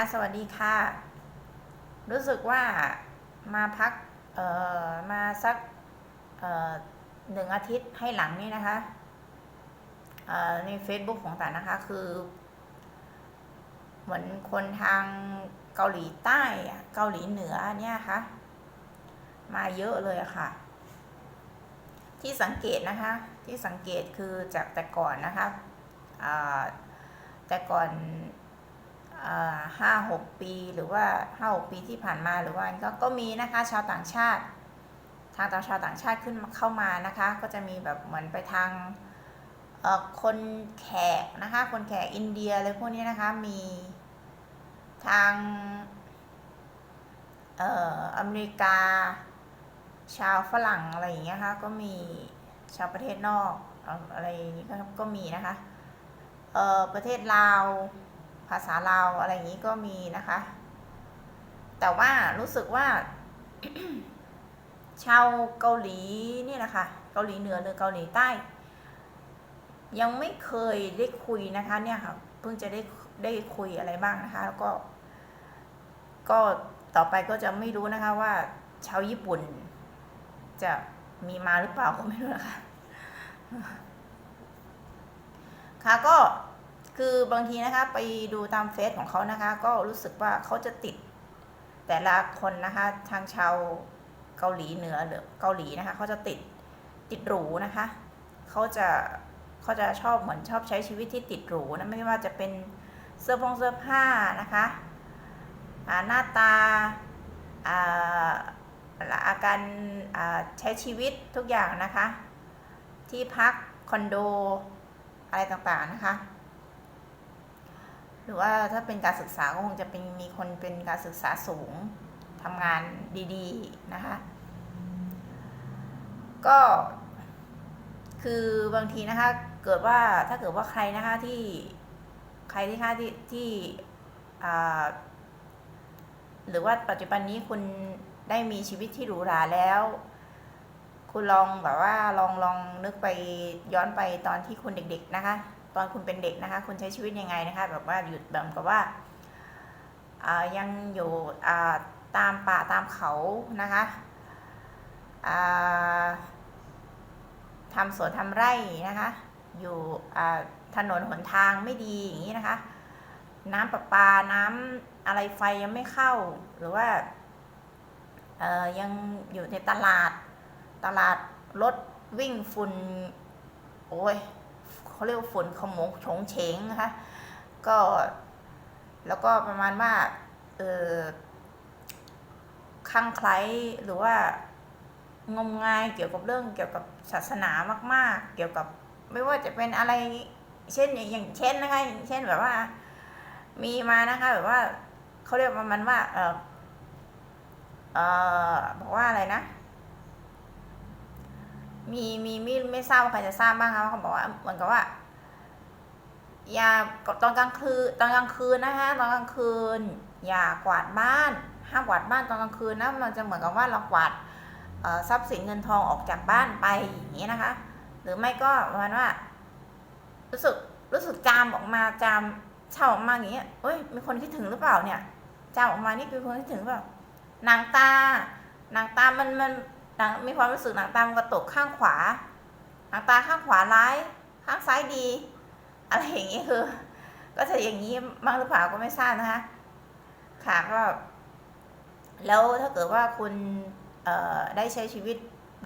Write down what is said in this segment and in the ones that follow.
ะสวัสดีค่ะ รู้สึกว่ามาพักเอ่อมาสักเอ่อหนึ่งอาทิตย์ให้หลังนี่นะคะเอ่อใน Facebook ของตานะคะ คือ เหมือนคนทางเกาหลีใต้เกาหลีเหนือเนี่ยค่ะ มาเยอะเลยะค่ะ ที่สังเกตนะคะ ที่สังเกตคือจากแต่ก่อนนะคะแต่ก่อน ห้าหกปีหรือว่าห้าหกปีที่ผ่านมาหรือว่าก็ก็มีนะคะชาวต่างชาติ ทางต่างชาวต่างชาติขึ้นเข้ามานะคะ ก็จะมีแบบเหมือนไปทางคนแขกนะคะ คนแขกอินเดียอะไรพวกนี้นะคะมีทางเอ่ออเมริกา ชาวฝรั่งอะไรอย่างเงี้ยค่ะก็มีชาวประเทศนอกอะไรอย่างงี้ก็ก็มีนะคะเอ่อประเทศลาว ภาษาลาวอะไรอย่างนี้ก็มีนะคะ แต่ว่ารู้สึกว่า ชาวเกาหลีนี่แหละคะ เกาหลีเหนือหรือเกาหลีใต้ ยังไม่เคยได้คุยนะคะ เนี่ยค่ะเพิ่งจะได้ได้คุยอะไรบ้างนะคะ แล้วก็ ก็ต่อไปก็จะไม่รู้นะคะว่าชาวญี่ปุ่น จะมีมาหรือเปล่าก็ไม่รู้นะคะค่ะก็ คือบางทีนะคะไปดูตามเฟซของเขานะคะ ก็รู้สึกว่าเขาจะติดแต่ละคนนะคะทางชาวเกาหลีเหนือหรือเกาหลีนะคะเขาจะติดติดหรูนะคะเขาจะเขาจะชอบเหมือนชอบใช้ชีวิตที่ติดหรูนะไม่ว่าจะเป็นเสื้อผงเสื้อผ้านะคะหน้าตาอาอาการาใช้ชีวิตทุกอย่างนะคะ ที่พักคอนโดอะไรต่างๆนะคะ รือว่าถ้าเป็นการศึกษาก็คงจะเป็นมีคนเป็นการศึกษาสูงทำงานดีๆนะคะ ก็คือบางทีนะคะ เกิดว่าถ้าเกิดว่าใครนะคะที่ใครที่ค่ะที่ที่หรือว่าปัจจุบันนี้คุณได้มีชีวิตที่หรูหราแล้ว คุณลองแบบว่าลองลองนึกไปย้อนไปตอนที่คุณเด็ก ๆ นะคะ ตอนคุณเป็นเด็กนะคะ คุณใช้ชีวิตยังไงนะคะ แบบว่าหยุดแบบกับว่าายังอยู่ตามป่าตามเขานะคะอ่าทำสวนทำไร่นะคะ อยู่ถนนหนทางไม่ดีอย่างนี้นะคะ น้ำประปาน้ำอะไรไฟยังไม่เข้า หรือว่ายังอยู่ในตลาดตลาดรถวิ่งฝุ่นโอ้ย เขาเรียกฝนขมงโฉงเฉงนะคะก็แล้วก็ประมาณว่าเออคลั่งไคล้หรือว่างมงายเกี่ยวกับเรื่องเกี่ยวกับศาสนามาก ๆ เกี่ยวกับไม่ว่าจะเป็นอะไรเช่นอย่างเช่นนะคะอย่างเช่นแบบว่า มีมานะคะแบบว่าเขาเรียกประมาณว่าเออเออบอกว่าอะไรนะ มีมีไม่ไม่ทราบว่าใครจะทราบบ้างคะเขาบอกว่าเหมือนกับว่า อย่าตอนกลางคืนตอนกลางคืนนะคะตอนกลางคืน อย่ากวาดบ้านห้ามกวาดบ้านตอนกลางคืนนะมันจะเหมือนกับว่าเรากวาดทรัพย์สินเงินทองออกจากบ้านไปอย่างนี้นะคะ หรือไม่ก็ประมาณว่า รู้สึกรู้สึกจามออกมาจามเช่าออกมาอย่างเงี้ยเอ้ยมีคนคิดถึงหรือเปล่าเนี่ยจามออกมานี่คือคนคิดถึงเปล่าหนังตาหนังตามันมัน นังมีความรู้สึกหนังตามกระตกข้างขวาหนังตาข้างขวาร้าย ข้างซ้ายดี อะไรอย่างนี้คือ ก็จะอย่างนี้บ้างหรือเปล่าก็ไม่ทราบนะคะ ค่ะก็แล้วถ้าเกิดว่าคุณได้ใช้ชีวิต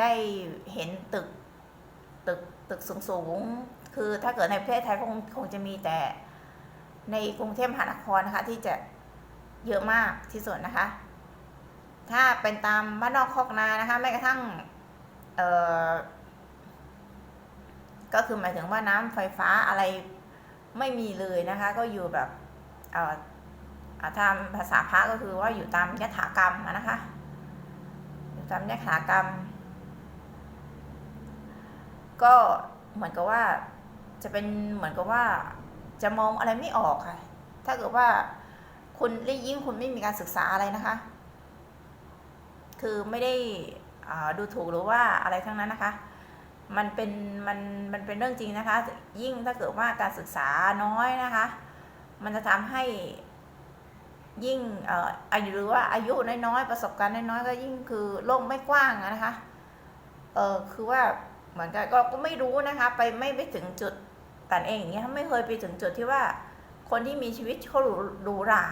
ได้เห็นตึกตึกตึกสูงสูงคือถ้าเกิดในประเทศไทยคงคงจะมีแต่ในกรุงเทพมหานครนะคะ ที่จะเยอะมากที่สุดนะคะ ถ้าเป็นตามบ้านนอกคอกนานะคะแม้กระทั่งเอ่อก็คือหมายถึงว่าน้ำไฟฟ้าอะไรไม่มีเลยนะคะ ก็อยู่แบบเอ่ออ่าตามภาษาพระก็คือว่าอยู่ตามยถากรรมนะคะ อยู่ตามยถากรรม ก็เหมือนกับว่าจะเป็นเหมือนกับว่าจะมองอะไรไม่ออกค่ะ ถ้าเกิดว่าคุณยิ่งคุณไม่มีการศึกษาอะไรนะคะ คือไม่ได้ดูถูกหรือว่าอะไรทั้งนั้นนะคะ มันเป็นมันมันเป็นเรื่องจริงนะคะ ยิ่งถ้าเกิดว่าการศึกษาน้อยนะคะ มันจะทำให้ยิ่งอายุหรือว่าอายุน้อยๆประสบการณ์น้อยๆก็ยิ่งคือโลกไม่กว้างนะคะ เออคือว่าเหมือนกันก็ก็ไม่รู้นะคะ ไปไม่ไปถึงจุดตันเองอย่างเงี้ยไม่เคยไปถึงจุดที่ว่าคนที่มีชีวิตเขาหรูหรูหรา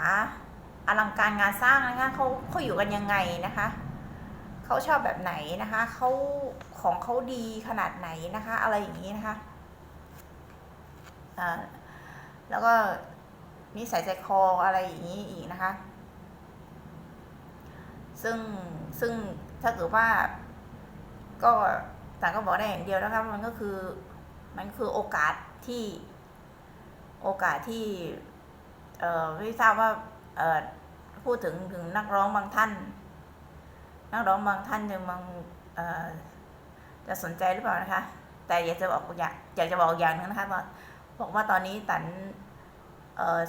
อลังการงานสร้างนะคะเขาเขาอยู่กันยังไงนะคะ เขาชอบแบบไหนนะคะเขาของเขาดีขนาดไหนนะคะ อะไรอย่างนี้นะคะอ่าแล้วก็นิสัยใจคออะไรอย่างนี้อีกนะคะ ซึ่งซึ่งถ้าเกิดว่า ก็ต่างก็บอกได้อย่างเดียวนะคะมันก็คือ มันคือโอกาสที่โอกาสที่ เอ่อไม่ทราบว่าเอ่อพูดถึงถึงนักร้องบางท่าน นักร้องบางท่านยังบางจะสนใจหรือเปล่านะคะ แต่อยากจะบอกอยากอยากจะบอกอย่างหนึงนะคะว่าบอกว่าตอนนี้ตัน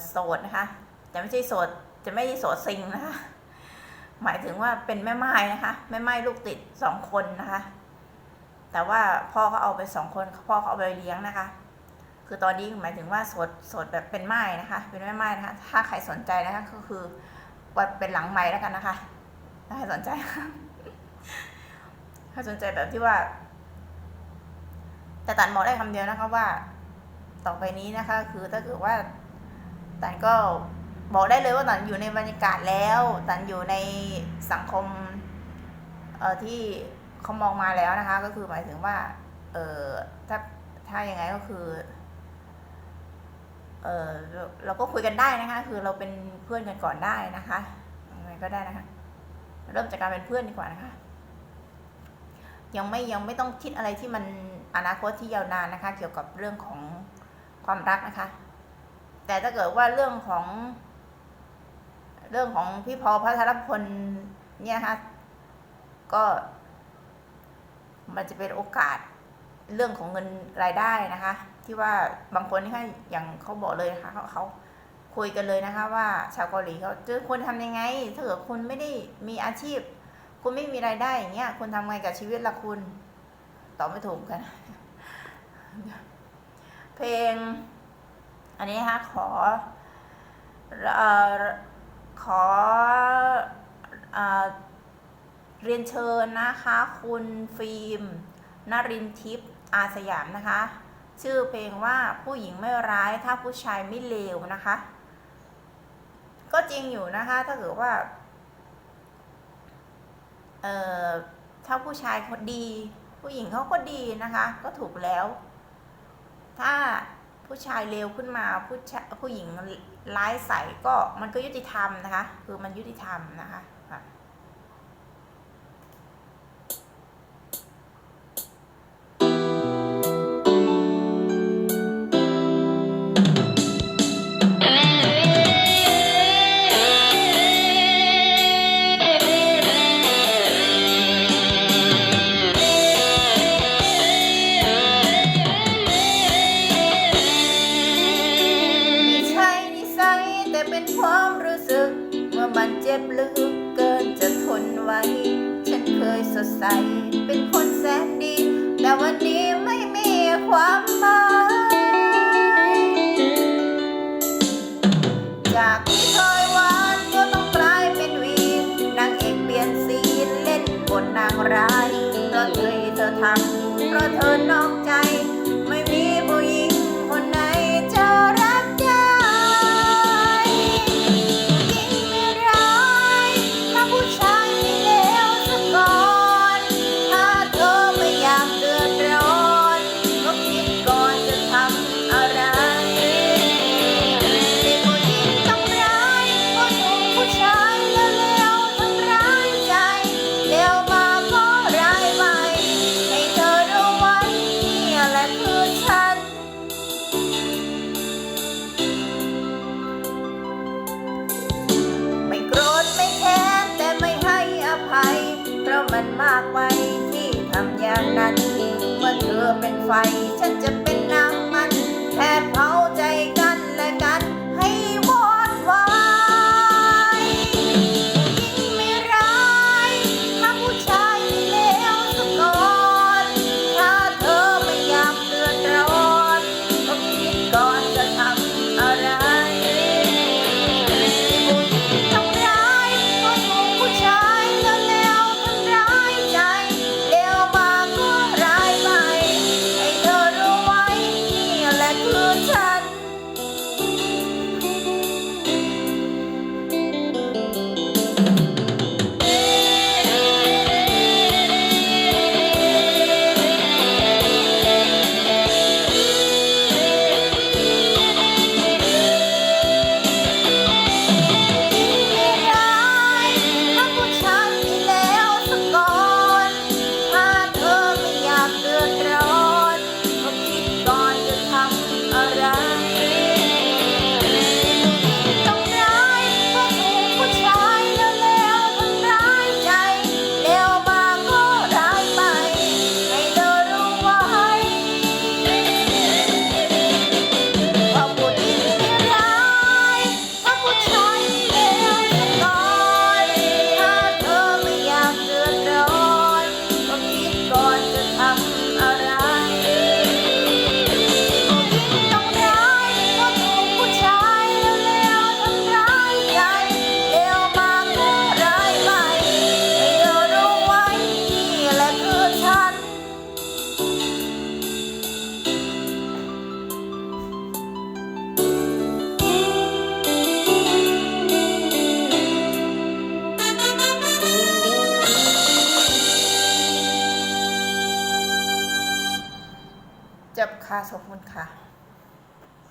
โสดนะคะจะไม่ใช่โสดจะไม่ใช่โสดซิงนะคะ หมายถึงว่าเป็นแม่ไม้นะคะแม่ไม้ลูกติดสองคนนะคะ แต่ว่าพ่อเขาเอาไปสองคนพ่อเขาเอาไปเลี้ยงนะคะ คือตอนนี้หมายถึงว่าโสดโสดแบบเป็นไม้นะคะ เป็นแม่ไม้นะคะ ถ้าใครสนใจนะคะก็คือเป็นหลังไม้แล้วกันนะคะ ถ้าใครสนใจถ้าสนใจแบบที่ว่า แต่ตันบอกได้คำเดียวนะคะว่า ต่อไปนี้นะคะ คือถ้าเกิดว่าตันก็บอกได้เลยว่าตันอยู่ในบรรยากาศแล้วตันอยู่ในสังคมเอ่อที่เขามองมาแล้วนะคะ ก็คือหมายถึงว่า เออถ้าถ้ายังไงก็คือเออเราเราก็คุยกันได้นะคะ คือเราเป็นเพื่อนกันก่อนได้นะคะยังไงก็ได้นะคะ เริ่มจากการเป็นเพื่อนดีกว่านะคะ ยังไม่ยังไม่ต้องคิดอะไรที่มันอนาคตที่ยาวนานนะคะ เกี่ยวกับเรื่องของความรักนะคะ แต่ถ้าเกิดว่าเรื่องของ เรื่องของพี่พอพัทรพลเนี่ยนะคะก็มันจะเป็นโอกาสเรื่องของเงินรายได้นะคะ ที่ว่าบางคนนี่ค่ะอย่างเขาบอกเลยนะคะเขาเขา คุยกันเลยนะคะ ว่าชาวเกาหลีเขาจะควรทำยังไงถ้าเกิดคุณไม่ได้มีอาชีพ คุณไม่มีรายได้อย่างเงี้ยคุณทำไงกับชีวิตละคุณตอบไม่ถูกกัน เพลง อันนี้นะขอเอ่อขอเอ่อเรียนเชิญนะคะ คุณฟิล์มนรินทิพย์อาสยามนะคะ ชื่อเพลงว่าผู้หญิงไม่ร้ายถ้าผู้ชายไม่เลวนะคะ ก็จริงอยู่นะคะ ถ้าเกิดว่า เอ่อถ้าผู้ชายเขาดี ผู้หญิงเขาก็ดีนะคะ ก็ถูกแล้ว ถ้าผู้ชายเลวขึ้นมาผู้ชายผู้หญิงร้ายใส่ก็มันก็ยุติธรรมนะคะ คือมันยุติธรรมนะคะ ใส เป็นคนแสนดี แต่วันนี้ไม่มีความหมาย จากที่เคยหวานก็ต้องกลายเป็นวีนนางเอกเปลี่ยนซีนเล่นบทนางร้ายเพราะเธอเธอทำเพราะเธอนอกใจ ราะมันมากไปที่ทำอย่างนั้นเมื่อเธอเป็นไฟฉันจะ